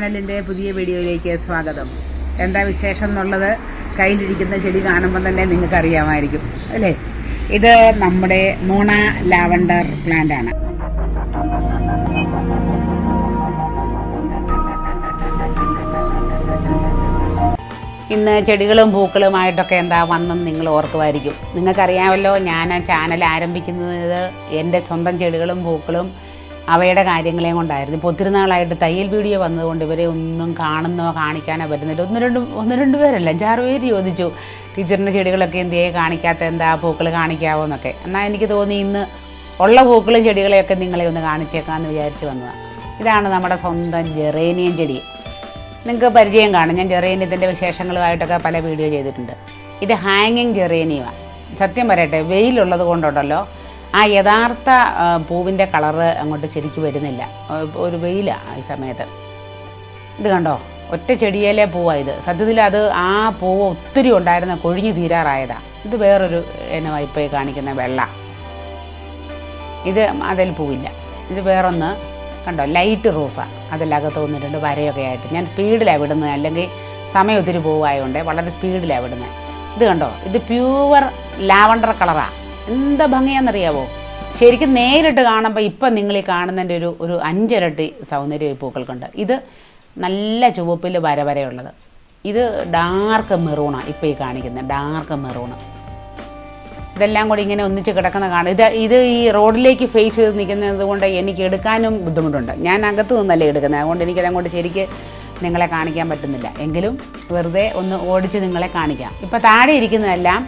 ചാനലിന്റെ പുതിയ വീഡിയോയിലേക്ക് സ്വാഗതം. എന്താ വിശേഷം എന്നുള്ളത് കയ്യിലിരിക്കുന്ന ചെടി കാണുമ്പോൾ തന്നെ നിങ്ങൾക്ക് അറിയാമായിരിക്കും അല്ലേ? ഇത് നമ്മുടെ മൂണ ലാവണ്ടർ പ്ലാന്റ് ആണ്. ഇന്ന് ചെടികളും പൂക്കളുമായിട്ടൊക്കെ എന്താ വന്നെന്ന് നിങ്ങൾ ഓർക്കുമായിരിക്കും. നിങ്ങൾക്കറിയാമല്ലോ ഞാൻ ചാനൽ ആരംഭിക്കുന്നത് എന്റെ സ്വന്തം ചെടികളും പൂക്കളും അവയുടെ കാര്യങ്ങളെയും കൊണ്ടായിരുന്നു. ഇപ്പോൾ ഒത്തിരി നാളായിട്ട് തയ്യൽ വീഡിയോ വന്നതുകൊണ്ട് ഇവരെ ഒന്നും കാണുന്നോ കാണിക്കാനോ പറ്റുന്നില്ല. ഒന്ന് രണ്ട് ഒന്ന് രണ്ട് പേരല്ല അഞ്ചാറ് പേര് ചോദിച്ചു ടീച്ചറിന്റെ ചെടികളൊക്കെ എന്തേ കാണിക്കാത്ത എന്താ പൂക്കൾ കാണിക്കാവോ എന്നൊക്കെ. എന്നാൽ എനിക്ക് തോന്നി ഇന്ന് ഉള്ള പൂക്കളും ചെടികളെയൊക്കെ നിങ്ങളെ ഒന്ന് കാണിച്ചേക്കാമെന്ന് വിചാരിച്ച് വന്നതാണ് ഇതാണ് നമ്മുടെ സ്വന്തം ജെറേനിയൻ ചെടി. നിങ്ങൾക്ക് പരിചയം കാണും. ഞാൻ ജെറേനിയത്തിന്റെ വിശേഷങ്ങളുമായിട്ടൊക്കെ പല വീഡിയോ ചെയ്തിട്ടുണ്ട്. ഇത് ഹാങ്ങിങ് ജെറേനിയമാണ്. സത്യം പറയട്ടെ വെയിലുള്ളത് കൊണ്ടുണ്ടല്ലോ. ആ യഥാർത്ഥ പൂവിന്റെ കളറ് അങ്ങോട്ട് ശരിക്ക് വരുന്നില്ല. ഒരു വെയിലാണ് ഈ സമയത്ത്. ഇത് കണ്ടോ? ഒറ്റ ചെടിയിലെ പൂവാണ് ഇത്. സത്യത്തിൽ അത് ആ പൂവ് ഒത്തിരി ഉണ്ടായിരുന്ന കൊഴിഞ്ഞു തീരാറായതാണ് ഇത് വേറൊരു എന്നെ വായ്പയെ കാണിക്കുന്ന വെള്ള. ഇത് അതിൽ പൂവില്ല. ഇത് വേറൊന്ന് കണ്ടോ? ലൈറ്റ് റോസാണ് അതിലകത്ത് വന്നിട്ടുണ്ട് വരയൊക്കെ ആയിട്ട്. ഞാൻ സ്പീഡിലാണ് വിടുന്നത് അല്ലെങ്കിൽ സമയം ഒത്തിരി പോവായതുകൊണ്ട് വളരെ സ്പീഡിലാണ് വിടുന്നത് ഇത് കണ്ടോ? ഇത് പ്യുവർ ലാവണ്ടർ കളറാണ് എന്താ ഭംഗിയാണെന്നറിയാവോ? ശരിക്കും നേരിട്ട് കാണുമ്പോൾ ഇപ്പം നിങ്ങൾ ഈ കാണുന്നതിന്റെ ഒരു ഒരു അഞ്ചിരട്ടി സൗന്ദര്യ പൂക്കൾക്കുണ്ട്. ഇത് നല്ല ചുവപ്പിൽ വര വരെയുള്ളത്. ഇത് ഡാർക്ക് മെറൂണാണ് ഇപ്പോൾ ഈ കാണിക്കുന്നത് ഡാർക്ക് മെറൂണ്. ഇതെല്ലാം കൂടി ഇങ്ങനെ ഒന്നിച്ച് കിടക്കുന്ന കാണും ഇത് ഇത് ഈ റോഡിലേക്ക് ഫേസ് ചെയ്ത് നിൽക്കുന്നത് കൊണ്ട് എനിക്ക് എടുക്കാനും ബുദ്ധിമുട്ടുണ്ട്. ഞാൻ അകത്ത് നിന്നല്ലേ എടുക്കുന്നത് അതുകൊണ്ട് എനിക്കതങ്ങോട്ട് ശരിക്ക് നിങ്ങളെ കാണിക്കാൻ പറ്റുന്നില്ല. എങ്കിലും വെറുതെ ഒന്ന് ഓടിച്ച് നിങ്ങളെ കാണിക്കാം. ഇപ്പോൾ താഴെ ഇരിക്കുന്നതെല്ലാം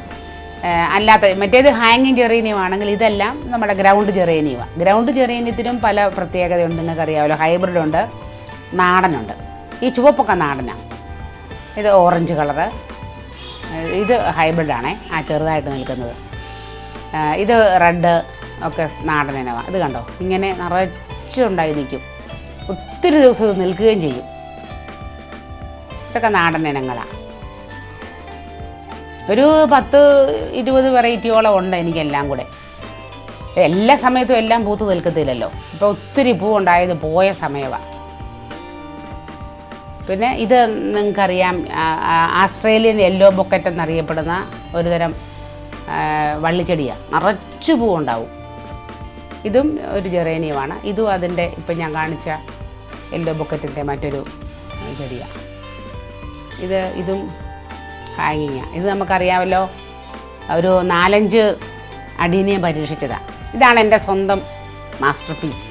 അല്ലാത്ത മറ്റേത് ഹാങ്ങിങ് ജെറേനിയം ആണെങ്കിൽ ഇതെല്ലാം നമ്മുടെ ഗ്രൗണ്ട് ജെറേനിയമാണ് ഗ്രൗണ്ട് ജെറേനിയത്തിനും പല പ്രത്യേകതയുണ്ട് നിങ്ങൾക്കറിയാമല്ലോ ഹൈബ്രിഡ് ഉണ്ട് നാടനുണ്ട്. ഈ ചുവപ്പൊക്കെ നാടനാണ് ഇത് ഓറഞ്ച് കളറ് ഇത് ഹൈബ്രിഡാണേ ആ ചെറുതായിട്ട് നിൽക്കുന്നത്. ഇത് റെഡ് ഒക്കെ നാടൻ ഇത് കണ്ടോ? ഇങ്ങനെ നിറച്ചുണ്ടായി നിൽക്കും. ഒത്തിരി ദിവസം ഇത് നിൽക്കുകയും ചെയ്യും. ഇതൊക്കെ നാടൻ ഇനങ്ങളാണ് ഒരു പത്ത് ഇരുപത് വെറൈറ്റിയോളം ഉണ്ട് എനിക്കെല്ലാം കൂടെ. എല്ലാ സമയത്തും എല്ലാം പൂത്ത് നിൽക്കത്തില്ലല്ലോ. ഇപ്പോൾ ഒത്തിരി പൂ ഉണ്ടായത് പോയ സമയമാണ് പിന്നെ ഇത് നിങ്ങൾക്കറിയാം ആസ്ട്രേലിയൻ യെല്ലോ ബൊക്കറ്റ് എന്നറിയപ്പെടുന്ന ഒരുതരം വള്ളിച്ചെടിയാണ് നിറച്ചു പൂവുണ്ടാവും. ഇതും ഒരു ജെറേനിയമാണ്. ഇതും അതിന്റെ ഇപ്പം ഞാൻ കാണിച്ച യെല്ലോ ബൊക്കറ്റിന്റെ മറ്റൊരു ചെടിയാണ് ഇത് ഇതും ഹാങ്ങിങ്ങാണ് ഇത് നമുക്കറിയാമല്ലോ ഒരു നാലഞ്ച് അടീനെ പരീക്ഷിച്ചതാണ് ഇതാണ് എന്റെ സ്വന്തം മാസ്റ്റർ പീസ്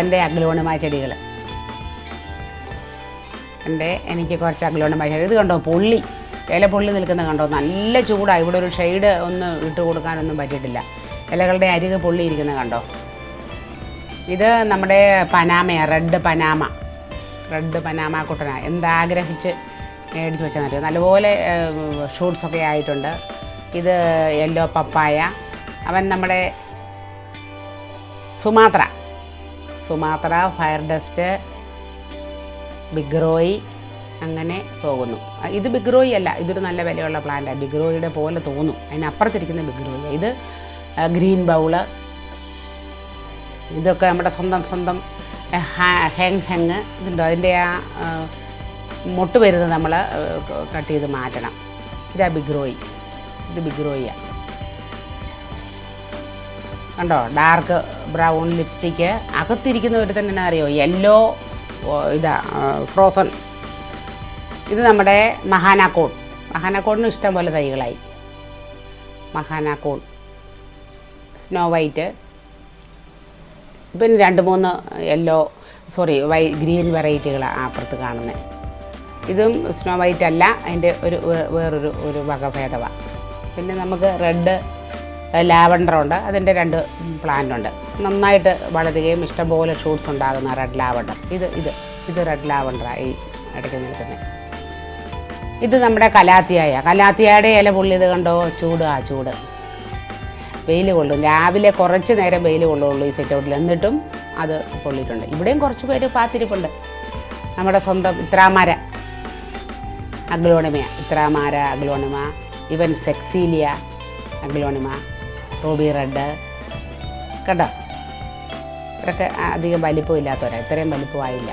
എന്റെ അഗ്ലോണിമായ ചെടികൾ എന്റെ എനിക്ക് കുറച്ച് അഗ്ലോണിമായ ചെടി. ഇത് കണ്ടോ പൊള്ളി ഇല പൊള്ളി നിൽക്കുന്നത് കണ്ടോ? നല്ല ചൂടാണ് ഇവിടെ ഒരു ഷെയ്ഡ് ഒന്ന് ഇട്ട് കൊടുക്കാനൊന്നും പറ്റിയിട്ടില്ല. ഇലകളുടെ അരികെ പൊള്ളി ഇരിക്കുന്നത് കണ്ടോ? ഇത് നമ്മുടെ പനാമയാണ് റെഡ് പനാമ. റെഡ് പനാമ കുട്ടന. എന്താഗ്രഹിച്ച് മേടിച്ച് വെച്ചാൽ നല്ല നല്ലപോലെ ഷൂട്ട്സൊക്കെ ആയിട്ടുണ്ട്. ഇത് യെല്ലോ പപ്പായ. അവൻ നമ്മുടെ സുമാത്ര. സുമാത്ര ഫയർ ഡസ്റ്റ് ബിഗ്രോയി അങ്ങനെ പോകുന്നു. ഇത് ബിഗ്രോയി അല്ല ഇതൊരു നല്ല വിലയുള്ള പ്ലാന്റാണ് ബിഗ്രോയിയുടെ പോലെ തോന്നും. അതിനപ്പുറത്തിരിക്കുന്ന ബിഗ്രോയി. ഇത് ഗ്രീൻ ബൗൾ. ഇതൊക്കെ നമ്മുടെ സ്വന്തം സ്വന്തം ഹെങ് ഹെങ് ഇതുണ്ടോ? അതിന്റെ ആ, മുട്ട് വരുന്നത് നമ്മൾ കട്ട് ചെയ്ത് മാറ്റണം. ഇതാ ബിഗ്രോയി ഇത് ബിഗ്രോയിയാണ് കണ്ടോ? ഡാർക്ക് ബ്രൗൺ ലിപ്സ്റ്റിക്ക് അകത്തിരിക്കുന്ന ഒരു തന്നെ എന്നാ അറിയോ? യെല്ലോ ഇതാ ഫ്രോസൺ ഇത് നമ്മുടെ മഹാനാക്കോൺ മഹാനാക്കോണിന് ഇഷ്ടം പോലെ തൈകളായി. മഹാനാക്കോൺ സ്നോ വൈറ്റ് പിന്നെ രണ്ട് മൂന്ന് യെല്ലോ സോറി വൈ ഗ്രീൻ വെറൈറ്റികളാണ് അപ്പുറത്ത് കാണുന്നത് ഇതും സ്നോ വൈറ്റ് അല്ല അതിന്റെ ഒരു വേറൊരു ഒരു വകഭേദമാണ് പിന്നെ നമുക്ക് റെഡ് ലാവണ്ടർ ഉണ്ട് അതിന്റെ രണ്ട് പ്ലാന്റ് ഉണ്ട്. നന്നായിട്ട് വളരുകയും ഇഷ്ടംപോലെ ഷൂട്ട്സ് ഉണ്ടാകുന്ന റെഡ് ലാവണ്ടർ ഇത് ഇത് ഇത് റെഡ് ലാവണ്ടറാണ് ഈ ഇടയ്ക്ക് നിൽക്കുന്നത് ഇത് നമ്മുടെ കലാത്തിയായ. കലാത്തിയായുടെ ഇല പുള്ളിയത് കണ്ടോ? ചൂട് ആ ചൂട്. വെയിൽ കൊള്ളും. രാവിലെ കുറച്ച് നേരം വെയിൽ കൊള്ളുള്ളൂ ഈ സെറ്റ് ഔട്ടിൽ എന്നിട്ടും അത് പൊള്ളിയിട്ടുണ്ട്. ഇവിടെയും കുറച്ച് പേര് പാത്തിരിപ്പുണ്ട്. നമ്മുടെ സ്വന്തം ഇത്രാമാര. അഗ്ലോണിമ. ഇത്രാമാര അഗ്ലോണിമ. ഇവൻ സെക്സീലിയ അഗ്ലോണിമ. Ruby red. കേട്ടോ ഇവരൊക്കെ അധികം വലിപ്പം ഇല്ലാത്തവരാ. ഇത്രയും വലിപ്പമായില്ല.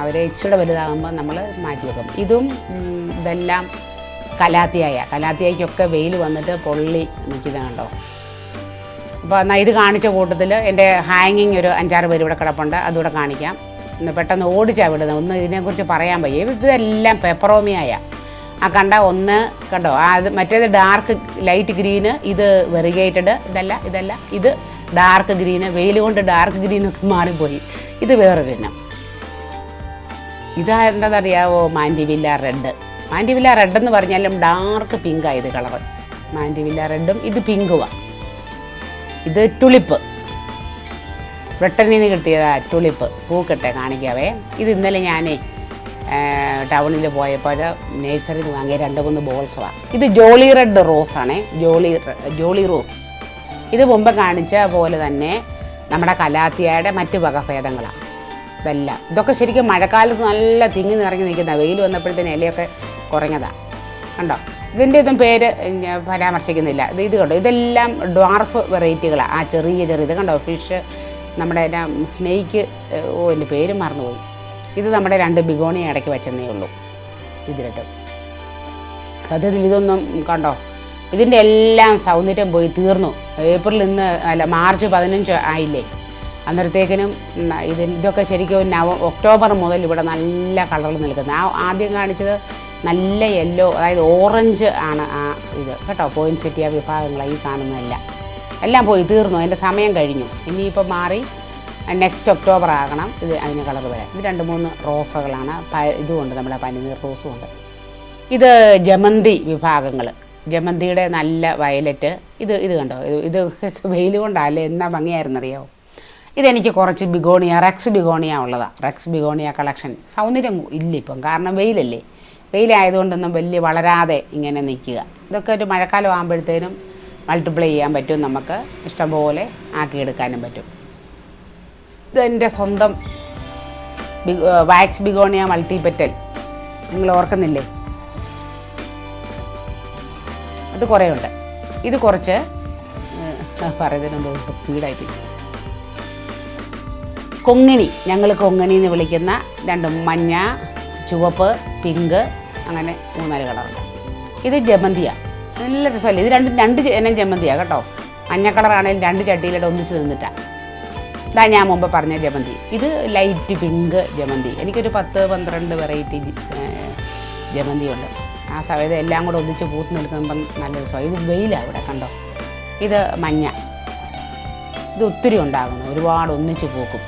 അവരെ ഇച്ചിരി വലുതാകുമ്പോൾ നമ്മൾ മാറ്റി വെക്കും. ഇതും ഇതെല്ലാം കലാത്തിയായ. കലാത്തിയായിക്കൊക്കെ വെയിൽ വന്നിട്ട് പൊള്ളി നിൽക്കുന്നത് കണ്ടോ? അപ്പോൾ എന്നാൽ ഇത് കാണിച്ച കൂട്ടത്തിൽ എന്റെ ഹാങ്ങിങ് ഒരു അഞ്ചാറ് പേര് ഇവിടെ കിടപ്പുണ്ട്. അതുകൂടെ കാണിക്കാം. പെട്ടെന്ന് ഓടിച്ചാണ് വിടുന്നത്. ഒന്ന് ഇതിനെക്കുറിച്ച് പറയാൻ വയ്യ. ഇതെല്ലാം പെപ്പറോമിയായ ആ കണ്ട ഒന്ന് കണ്ടോ? അത് മറ്റേത് ഡാർക്ക് ലൈറ്റ് ഗ്രീന് ഇത് വെറിഗേറ്റഡ് ഇതല്ല ഇതല്ല. ഇത് ഡാർക്ക് ഗ്രീന് വെയിൽ കൊണ്ട് ഡാർക്ക് ഗ്രീനൊക്കെ മാറിപ്പോയി. ഇത് വേറൊരു ഇനം. ഇതാ എന്താണെന്നറിയാവോ മാൻഡിവില്ല റെഡ് മാൻഡിവില്ല റെഡ് എന്ന് പറഞ്ഞാലും ഡാർക്ക് പിങ്കാണ് ഇത് കളറ് മാൻഡിവില്ല റെഡും ഇത് പിങ്കുവാണ് ഇത് ടുളിപ്പ് ബ്രിട്ടനിൽ നിന്ന് കിട്ടിയതാ ടുളിപ്പ് പൂക്കട്ടെ കാണിക്കാവേ. ഇത് ഇന്നലെ ഞാനേ ടൗണിൽ പോയപ്പോൾ നേഴ്സറിയിൽ നിന്ന് വാങ്ങിയ രണ്ട് മൂന്ന് ബോൾസാണ് ഇത് ജോളി റെഡ് റോസ് റോസാണേ ജോളി ജോളി റോസ്. ഇത് മുമ്പ് കാണിച്ച പോലെ തന്നെ നമ്മുടെ കലാത്തിയയുടെ മറ്റ് വകഭേദങ്ങളാണ് ഇതെല്ലാം. ഇതൊക്കെ ശരിക്കും മഴക്കാലത്ത് നല്ല തിങ്ങി നിറഞ്ഞു നിൽക്കുന്ന വെയിൽ വന്നപ്പോഴത്തേന് ഇലയൊക്കെ കുറഞ്ഞതാണ് കണ്ടോ? ഇതിന്റെ ഒന്നും പേര് പരാമർശിക്കുന്നില്ല. ഇത് ഇത് കണ്ടോ? ഇതെല്ലാം ഡ്വാർഫ് വെറൈറ്റികളാണ് ആ ചെറിയ ചെറിയ ഇത് കണ്ടോ? ഫിഷ് നമ്മുടെ എന്നാ സ്നേക്ക് ഓ എന്റെ പേര് മറന്നുപോയി. ഇത് നമ്മുടെ രണ്ട് ബിഗോണി ഇടയ്ക്ക് വെച്ചെന്നേ ഉള്ളൂ. ഇതിലിട്ട്. സത്യത്തിൽ ഇതൊന്നും കണ്ടോ? ഇതിന്റെ എല്ലാം സൗന്ദര്യം പോയി തീർന്നു. ഏപ്രിൽ ഇന്ന് അല്ല മാർച്ച് പതിനഞ്ച് ആയില്ലേ? അന്നേരത്തേക്കിനും ഇത് ഇതൊക്കെ ശരിക്കും നവ ഒക്ടോബർ മുതൽ ഇവിടെ നല്ല കളറിൽ നിൽക്കുന്നത് ആ ആദ്യം കാണിച്ചത് നല്ല യെല്ലോ അതായത് ഓറഞ്ച് ആണ് ആ ഇത്. കേട്ടോ പോയിൻസെറ്റിയ വിഭാഗങ്ങൾ ഈ കാണുന്നതല്ല. എല്ലാം പോയി തീർന്നു. അതിന്റെ സമയം കഴിഞ്ഞു. ഇനിയിപ്പോൾ മാറി നെക്സ്റ്റ് ഒക്ടോബർ ആകണം ഇത് അതിന് കളർ വരാൻ. ഇത് രണ്ട് മൂന്ന് റോസകളാണ്. പ- ഇതുമുണ്ട് നമ്മുടെ പനിനീർ റോസും ഉണ്ട് ഇത് ജമന്തി വിഭാഗങ്ങൾ ജമന്തിയുടെ നല്ല വയലറ്റ്. ഇത് ഇത് കണ്ടോ? ഇത് ഇത് വെയിൽ കൊണ്ടല്ലേ എന്നാ ഭംഗിയായിരുന്നറിയാമോ ഇതെനിക്ക് കുറച്ച് ബിഗോണിയ റെക്സ് ബിഗോണിയ ഉള്ളതാണ് റെക്സ് ബിഗോണിയ കളക്ഷൻ. സൗന്ദര്യം ഇല്ല ഇപ്പം കാരണം വെയിലല്ലേ. വെയിലായതുകൊണ്ടൊന്നും വലിയ വളരാതെ ഇങ്ങനെ നിൽക്കുക. ഇതൊക്കെ ഒരു മഴക്കാലം ആകുമ്പോഴത്തേനും മൾട്ടിപ്ലൈ ചെയ്യാൻ പറ്റും നമുക്ക്. ഇഷ്ടംപോലെ ആക്കിയെടുക്കാനും പറ്റും. ഇതെന്റെ സ്വന്തം വാക്സ് ബിഗോണിയ മൾട്ടിപെറ്റൽ. നിങ്ങൾ ഓർക്കുന്നില്ലേ? അത് കുറേ ഉണ്ട്. ഇത് കുറച്ച് പറയുന്നതിന് സ്പീഡായിട്ട് കൊങ്ങിണി ഞങ്ങൾ കൊങ്ങിണി എന്ന് വിളിക്കുന്ന രണ്ട് മഞ്ഞ ചുവപ്പ് പിങ്ക് അങ്ങനെ മൂന്നാൽ കളറുണ്ട് ഇത് ജമന്തിയാണ് നല്ല രസമല്ലേ? ഇത് രണ്ട് രണ്ട് ഇനം ജമന്തിയാണ് കേട്ടോ. മഞ്ഞ കളറാണെങ്കിൽ രണ്ട് ചട്ടിയിലിട്ട് ഒന്നിച്ച് നിന്നിട്ടാണ് ഇതാ ഞാൻ മുമ്പ് പറഞ്ഞ ജമന്തി. ഇത് ലൈറ്റ് പിങ്ക് ജമന്തി. എനിക്കൊരു പത്ത് പന്ത്രണ്ട് വെറൈറ്റി ജമന്തി ഉണ്ട് ആ സമയത്ത് എല്ലാം കൂടെ ഒന്നിച്ച് പൂത്ത് നിൽക്കുമ്പം നല്ല രസമാണ് ഇത് വെയിലാണ് ഇവിടെ കണ്ടോ? ഇത് മഞ്ഞ. ഇത് ഒത്തിരി ഉണ്ടാകുന്നു. ഒരുപാട് ഒന്നിച്ച് പൂക്കും.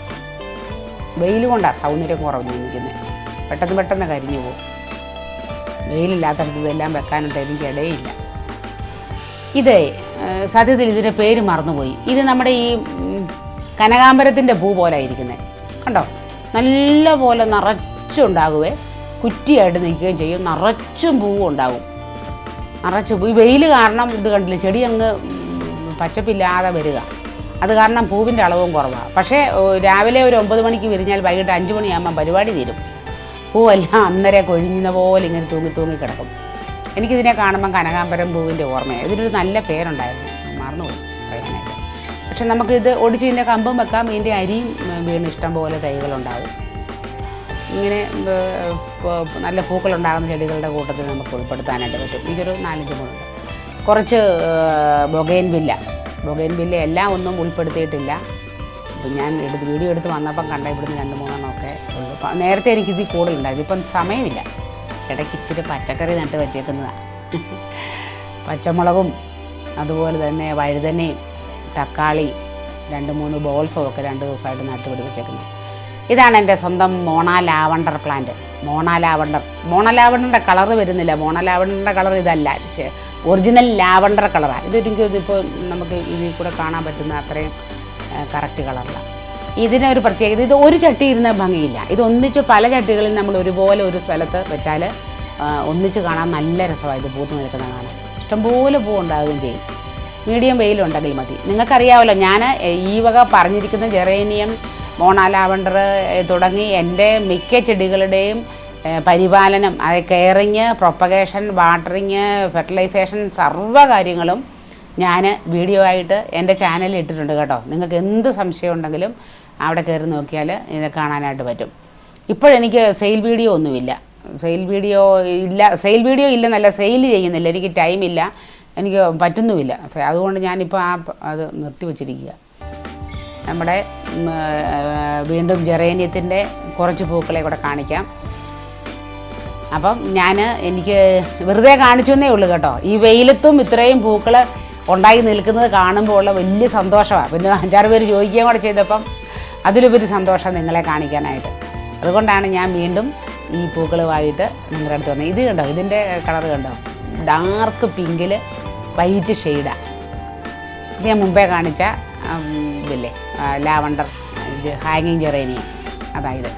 വെയിൽ കൊണ്ടാണ് സൗന്ദര്യം കുറഞ്ഞു നിൽക്കുന്നത് പെട്ടെന്ന് പെട്ടെന്ന് കരിഞ്ഞു പോകും വെയിലില്ലാത്തടത്ത് ഇതെല്ലാം വെക്കാനുണ്ട് എനിക്ക് ഇടയില്ല ഇത് സത്യത്തിൽ ഇതിന്റെ പേര് മറന്നുപോയി. ഇത് നമ്മുടെ ഈ കനകാമ്പരത്തിന്റെ പൂ പോലെ ഇരിക്കുന്നത് കണ്ടോ? നല്ല പോലെ നിറച്ചുണ്ടാകുവേ. കുറ്റിയായിട്ട് നിൽക്കുകയും ചെയ്യും. നിറച്ചും പൂവും ഉണ്ടാകും. നിറച്ചു ഈ വെയിൽ കാരണം ഇത് കണ്ടില്ല? ചെടി അങ്ങ് പച്ചപ്പില്ലാതെ വരിക. അത് കാരണം പൂവിന്റെ അളവും കുറവാണ് പക്ഷേ രാവിലെ ഒരു ഒമ്പത് മണിക്ക് വിരിഞ്ഞാൽ വൈകിട്ട് അഞ്ച് മണിയാകുമ്പോൾ പരിപാടി തീരും. പൂവെല്ലാം അന്നേരം കൊഴിഞ്ഞ പോലെ ഇങ്ങനെ തൂങ്ങി തൂങ്ങി കിടക്കും. എനിക്കിതിനെ കാണുമ്പം കനകാമ്പരം പൂവിന്റെ ഓർമ്മയാണ് ഇതിനൊരു നല്ല പേരുണ്ടായിരുന്നു. മറന്നുപോയി പറയാനായിട്ട്. പക്ഷെ നമുക്കിത് ഇതിന്റെ കമ്പും വെക്കാം ഇതിന്റെ അരിയും വീണ് ഇഷ്ടം പോലെ തൈകളുണ്ടാവും. ഇങ്ങനെ നല്ല പൂക്കളുണ്ടാകുന്ന ചെടികളുടെ കൂട്ടത്തിൽ നമുക്ക് ഉൾപ്പെടുത്താനായിട്ട് പറ്റും. ഇതൊരു നാലഞ്ച് മൂന്നുണ്ട് കുറച്ച് ബൊഗൈൻ വില്ല. എല്ലാം ഒന്നും ഉൾപ്പെടുത്തിയിട്ടില്ല. ഇപ്പം ഞാൻ എടുത്ത് വീഡിയോ എടുത്ത് വന്നപ്പം കണ്ട ഇവിടുന്ന് രണ്ട് മൂന്നെണ്ണമൊക്കെ ഉള്ളു. അപ്പം നേരത്തെ എനിക്ക് ഇതിൽ കൂടുതലുണ്ടായിരുന്നു ഇപ്പം സമയമില്ല. ഇടയ്ക്ക് ഇച്ചിരി പച്ചക്കറി നട്ട് വെച്ചേക്കുന്നതാണ്. പച്ചമുളകും അതുപോലെ തന്നെ വഴുതനയും തക്കാളി രണ്ട് മൂന്ന് ബോൾസും ഒക്കെ രണ്ട് ദിവസമായിട്ട് നട്ടുപിടിപ്പിച്ചേക്കുന്നത് ഇതാണ് എന്റെ സ്വന്തം മോണ ലാവണ്ടർ പ്ലാന്റ് മോണ ലാവണ്ടർ. മോണ ലാവണ്ടറിന്റെ കളർ വരുന്നില്ല. മോണ ലാവണ്ടറിന്റെ കളർ ഇതല്ല. ഒറിജിനൽ ലാവണ്ടർ കളറാണ് ഇതൊരിക്കും ഇതിപ്പോൾ നമുക്ക് ഇതിൽ കൂടെ കാണാൻ പറ്റുന്ന അത്രയും കറക്റ്റ് കളറില്ല ഇതിനൊരു പ്രത്യേകത ഇത് ഒരു ചട്ടി ഇരുന്ന ഭംഗിയില്ല. ഇത് ഒന്നിച്ച് പല ചട്ടികളിൽ നമ്മൾ ഒരുപോലെ ഒരു സ്ഥലത്ത് വെച്ചാൽ ഒന്നിച്ച് കാണാൻ നല്ല രസമാണ് ഇത് പൂത്ത് നിൽക്കുന്ന കാണാൻ. ഇഷ്ടംപോലെ പൂ ഉണ്ടാകുകയും ചെയ്യും. മീഡിയം വെയിലുണ്ടെങ്കിൽ മതി. നിങ്ങൾക്കറിയാമല്ലോ ഞാൻ ഈ വക പറഞ്ഞിരിക്കുന്ന ജെറേനിയം മോണ ലാവണ്ടർ തുടങ്ങി എന്റെ മിക്ക ചെടികളുടെയും പരിപാലനം അതായത് കെയറിങ് പ്രൊപ്പഗേഷൻ വാട്ടറിങ് ഫെർട്ടിലൈസേഷൻ സർവ കാര്യങ്ങളും ഞാൻ വീഡിയോ ആയിട്ട് എന്റെ ചാനലിൽ ഇട്ടിട്ടുണ്ട് കേട്ടോ. നിങ്ങൾക്ക് എന്ത് സംശയം ഉണ്ടെങ്കിലും അവിടെ കയറി നോക്കിയാൽ ഇത് കാണാനായിട്ട് പറ്റും. ഇപ്പോഴെനിക്ക് സെയിൽ വീഡിയോ ഒന്നുമില്ല. സെയിൽ വീഡിയോ ഇല്ല സെയിൽ വീഡിയോ ഇല്ലെന്നല്ല സെയിൽ ചെയ്യുന്നില്ല. എനിക്ക് ടൈമില്ല. എനിക്ക് പറ്റുന്നുമില്ല. അതുകൊണ്ട് ഞാനിപ്പോൾ ആ അത് നിർത്തി വച്ചിരിക്കുക. നമ്മുടെ വീണ്ടും ജെറേനിയത്തിന്റെ കുറച്ച് പൂക്കളെ കൂടെ കാണിക്കാം. അപ്പം ഞാൻ എനിക്ക് വെറുതെ കാണിച്ചു എന്നേ ഉള്ളൂ കേട്ടോ. ഈ വെയിലത്തും ഇത്രയും പൂക്കൾ ഉണ്ടായി നിൽക്കുന്നത് കാണുമ്പോൾ ഉള്ള വലിയ സന്തോഷമാണ് പിന്നെ അഞ്ചാറ് പേര് ചോദിക്കുകയും കൂടെ ചെയ്തപ്പം അതിലുപരി സന്തോഷം നിങ്ങളെ കാണിക്കാനായിട്ട്. അതുകൊണ്ടാണ് ഞാൻ വീണ്ടും ഈ പൂക്കളുമായിട്ട് നിങ്ങളുടെ അടുത്ത് വന്നത്. ഇത് കണ്ടോ? ഇതിന്റെ കളർ കണ്ടോ? ഡാർക്ക് പിങ്കിൽ വൈറ്റ് ഷെയ്ഡാണ് ഞാൻ മുമ്പേ കാണിച്ച ഇതില്ലേ ലാവണ്ടർ ഇത് ഹാങ്ങിങ് ജെറേനിയം അതായത്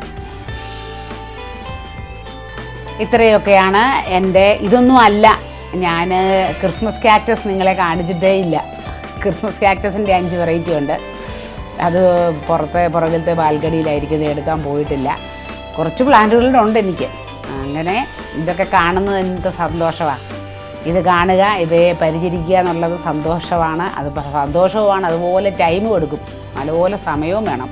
ഇത്രയൊക്കെയാണ് എന്റെ ഇതൊന്നും അല്ല. ഞാൻ ക്രിസ്മസ് കാക്ടസ് നിങ്ങളെ കാണിച്ചിട്ടേ ഇല്ല. ക്രിസ്മസ് കാക്ടസിന്റെ അഞ്ച് വെറൈറ്റി ഉണ്ട്. അത് പുറത്തെ പുറകിലത്തെ ബാൽക്കണിയിലായിരിക്കും ഇത് എടുക്കാൻ പോയിട്ടില്ല. കുറച്ച് പ്ലാന്റുകളുണ്ട് എനിക്ക്. അങ്ങനെ ഇതൊക്കെ കാണുന്നത് എനിക്ക് സന്തോഷമാണ് ഇത് കാണുക ഇവയെ പരിചരിക്കുക എന്നുള്ളത് സന്തോഷമാണ്. അത് സന്തോഷവുമാണ്. അതുപോലെ ടൈമും എടുക്കും. നല്ലപോലെ സമയവും വേണം.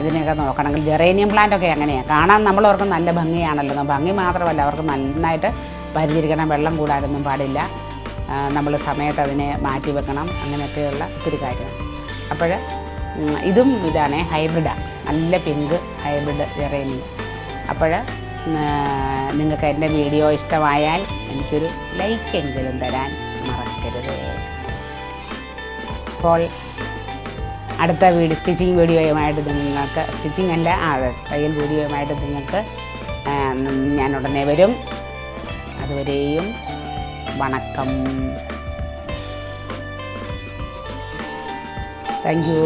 ഇതിനെയൊക്കെ നോക്കണമെങ്കിൽ ജെറേനിയം പ്ലാന്റ് ഒക്കെ അങ്ങനെയാണ് കാണാൻ നമ്മളവർക്ക് നല്ല ഭംഗിയാണല്ലോ. ഭംഗി മാത്രമല്ല അവർക്ക് നന്നായിട്ട് പരിചരിക്കണം. വെള്ളം കൂടാനൊന്നും പാടില്ല. നമ്മൾ സമയത്ത് അതിനെ മാറ്റി വെക്കണം. അങ്ങനെയൊക്കെയുള്ള ഒത്തിരി കാര്യങ്ങൾ. അപ്പോൾ ഇതും ഇതാണ് ഹൈബ്രിഡാണ് നല്ല പിങ്ക് ഹൈബ്രിഡ് ജെറേനിയം അപ്പോൾ നിങ്ങൾക്ക് എന്റെ വീഡിയോ ഇഷ്ടമായാൽ എനിക്കൊരു ലൈക്ക് എങ്കിലും തരാൻ മറക്കരുത്. അപ്പോൾ അടുത്ത വീഡിയോ സ്റ്റിച്ചിങ് വീഡിയോയുമായിട്ട് നിങ്ങൾക്ക് സ്റ്റിച്ചിങ് അല്ല ആ തയ്യൽ വീഡിയോയുമായിട്ട് നിങ്ങൾക്ക് ഞാൻ ഉടനെ വരും. അതുവരെയും വണക്കം. Thank you